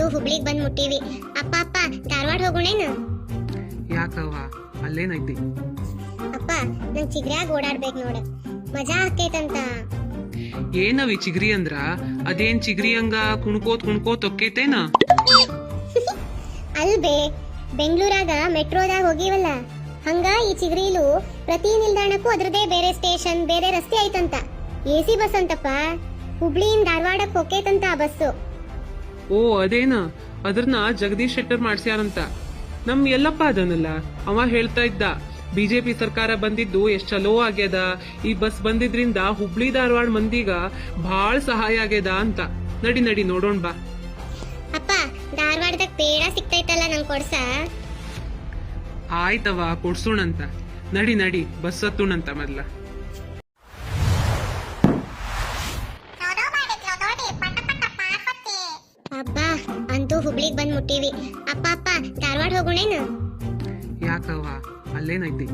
ಅಂತೂ ಹುಬ್ಳಿಗ್ ಬಂದ್ ಮುಟ್ಟೀವಿ. ಅಪ್ಪ ಅಪ್ಪ ಧಾರವಾಡ ಹೋಗೋಣೇನು? ಯಾಕವ್ವ? ಅಲ್ಲೇನೈತಿ ಅಪ್ಪ ನಂಗ್ ಚಿಗ್ರ್ಯಾಗ ಓಡಾಡ್ಬೇಕು ನೋಡ. ಮಜಾ ಆಕೈತಂತ ಏನವಿ ಚಿಗ್ರಿ ಅಂದ್ರ? ಅದೇನ್ ಚಿಗ್ರಿ ಹಂಗ ಕುಣ್ಕೋತ್ ಕುಣ್ಕೋತ್ ಒಕ್ಕೈತೇನ? ಅಲ್ಬೇ ಬೆಂಗಳೂರಾಗ ಮೆಟ್ರೋದಾಗ ಹೋಗಿವಲ್ಲ ಹಂಗ ಈ ಚಿಗ್ರಿಲು ಪ್ರತಿ ನಿಲ್ದಾಣಕ್ಕೂ ಅದ್ರದೇ ಬೇರೆ ಸ್ಟೇಷನ್ ಬೇರೆ ರಸ್ತೆ ಐತಂತ. ಎ ಸಿ ಬಸ್ ಅಂತಪ್ಪ. ಹುಬ್ಳಿಯಿಂದ ಧಾರವಾಡಕ್ಕೆ ಹೋಗೇತಂತ ಆ ಬಸ್ಸು. ಓ ಅದೇನ? ಅದ್ರನ್ನ ಜಗದೀಶ್ ಶೆಟ್ಟರ್ ಮಾಡ್ಸ್ಯಾರಂತ. ನಮ್ ಎಲ್ಲಪ್ಪ ಅದನ್ನಲ್ಲ ಅವ ಹೇಳ್ತಾ ಇದ್ದ ಬಿಜೆಪಿ ಸರ್ಕಾರ ಬಂದಿದ್ದು ಎಷ್ಟ್ ಚಲೋ ಆಗ್ಯದ ಈ ಬಸ್ ಬಂದಿದ್ರಿಂದ ಹುಬ್ಳಿ ಧಾರವಾಡ ಮಂದಿಗ ಬಹಳ ಸಹಾಯ ಆಗ್ಯದ ಅಂತ. ನಡಿ ನಡಿ ನೋಡೋಣ ಬಾ. ಅಪ್ಪ ಧಾರವಾಡದಾಗ ಪೇಡ ಸಿಗ್ತೈತಲ್ಲ ನಂಗೆ ಕೊಡ್ಸ? ಆಯ್ತವ ಕೊಡ್ಸೋಣಂತ. ನಡಿ ನಡಿ ಬಸ್ ಹತ್ತುಣಂತ ಮೊದ್ಲ. ಅಬ್ಬಾ ಅಂತೂ ಹುಬ್ಳಿಗ್ ಬಂದ್ ಮುಟ್ಟಿವಿ. ಅಪ್ಪ ಅಪ್ಪ ಧಾರವಾಡ ಹೋಗೋಣೇನು? ಯಾಕವ್ವ? ಅಲ್ಲೇನೈತಿ?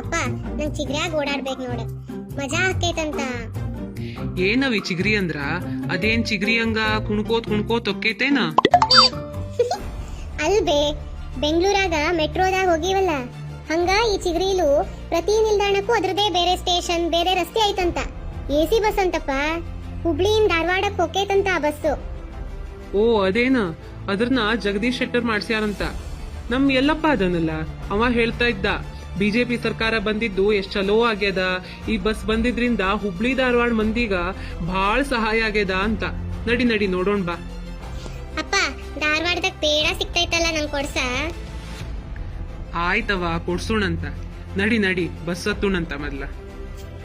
ಅಪ್ಪ ನಂಗ್ ಚಿಗ್ರ್ಯಾಗ ಓಡಾಡ್ಬೇಕು ನೋಡ. ಮಜಾ ಆಕೈತಂತ ಏನವಿ ಚಿಗ್ರಿ ಅಂದ್ರ? ಅದೇನ್ ಚಿಗ್ರಿ ಹಂಗ ಕುಣ್ಕೋತ್ ಕುಣ್ಕೋತ್ ಒಕ್ಕೈತೇನ? ಅಲ್ಬೇ ಬೆಂಗಳೂರಾಗ ಮೆಟ್ರೋದಾಗ ಹೋಗಿವಲ್ಲ ಹಂಗ ಈ ಚಿಗ್ರಿಲು ಪ್ರತಿ ನಿಲ್ದಾಣಕ್ಕೂ ಅದ್ರದೇ ಬೇರೆ ಸ್ಟೇಷನ್ ಬೇರೆ ರಸ್ತೆ ಐತಂತ. ಎ ಸಿ ಬಸ್ ಅಂತಪ್ಪ ಹುಬ್ಳಿಯಿಂದ ಧಾರವಾಡಕ್ಕೆ ಹೋಕೇತಂತ ಆ ಬಸ್ಸು. ಓ ಅದೇನ? ಅದ್ರನ್ನ ಜಗದೀಶ್ ಶೆಟ್ಟರ್ ಮಾಡ್ಸ್ಯಾರಂತ. ನಮ್ ಎಲ್ಲಪ್ಪ ಅದನ್ನಲ್ಲ. ಅವ ಹೇಳ್ತಾ ಇದ್ದ ಬಿಜೆಪಿ ಸರ್ಕಾರ ಬಂದಿದ್ದು ಎಷ್ಟ್ ಚಲೋ ಆಗ್ಯದ. ಈ ಬಸ್ ಬಂದಿದ್ರಿಂದ ಹುಬ್ಳಿ ಧಾರವಾಡ ಮಂದಿಗ ಭಾಳ ಸಹಾಯ ಆಗ್ಯದ ಅಂತ. ನಡಿ ನಡಿ ನೋಡೋಣ ಬಾ. ಅಪ್ಪ ಧಾರವಾಡದಾಗ ಪೇಡ ಸಿಗ್ತೈತಲ್ಲ ನಂಗೆ ಕೊಡ್ಸ? ಆಯ್ತವ ಕೊಡ್ಸೋಣಂತ. ನಡಿ ನಡಿ ಬಸ್ ಹತ್ತೋಣಂತ ಮೊದ್ಲ.